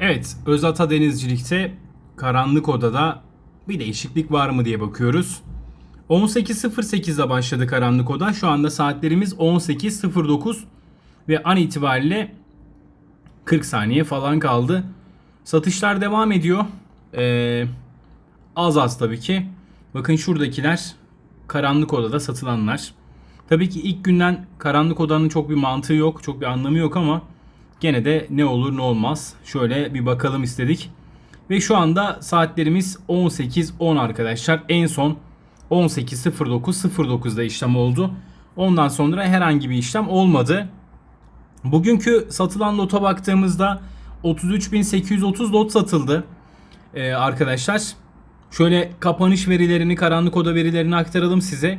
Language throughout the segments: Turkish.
Evet, Özata Denizcilik'te karanlık odada bir değişiklik var mı diye bakıyoruz. 18.08'de başladı karanlık oda. Şu anda saatlerimiz 18.09 ve an itibariyle 40 saniye falan kaldı. Satışlar devam ediyor. Ee, az az tabii ki. Bakın şuradakiler karanlık odada satılanlar. Tabii ki ilk günden karanlık odanın çok bir mantığı yok, çok bir anlamı yok ama gene de ne olur ne olmaz. Şöyle bir bakalım istedik. Ve şu anda saatlerimiz 18.10 arkadaşlar. En son 18.09.09'da işlem oldu. Ondan sonra herhangi bir işlem olmadı. Bugünkü satılan lota baktığımızda 33.830 lot satıldı. Ee, arkadaşlar şöyle kapanış verilerini, karanlık oda verilerini aktaralım size.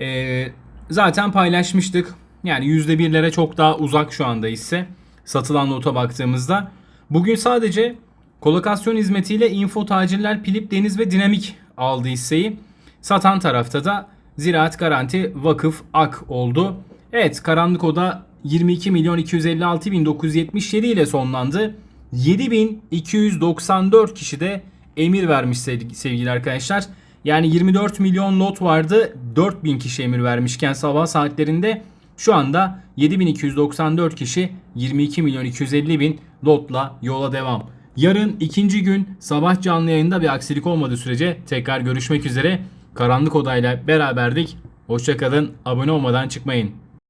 Ee, zaten paylaşmıştık. Yani %1'lere çok daha uzak şu anda ise satılan lota baktığımızda. Bugün sadece kolokasyon hizmetiyle Info Tacirler, Pilip, Deniz ve Dinamik aldı hisseyi. Satan tarafta da Ziraat Garanti Vakıf Ak oldu. Evet karanlık oda 22 milyon 256 bin 977 ile sonlandı. 7294 kişi de emir vermiş sevgili arkadaşlar. Yani 24 milyon lot vardı. 4000 kişi emir vermişken sabah saatlerinde şu anda 7294 kişi 22 milyon 250 bin lotla yola devam. Yarın ikinci gün sabah canlı yayında bir aksilik olmadığı sürece tekrar görüşmek üzere. Karanlık odayla beraberdik. Hoşçakalın. Abone olmadan çıkmayın.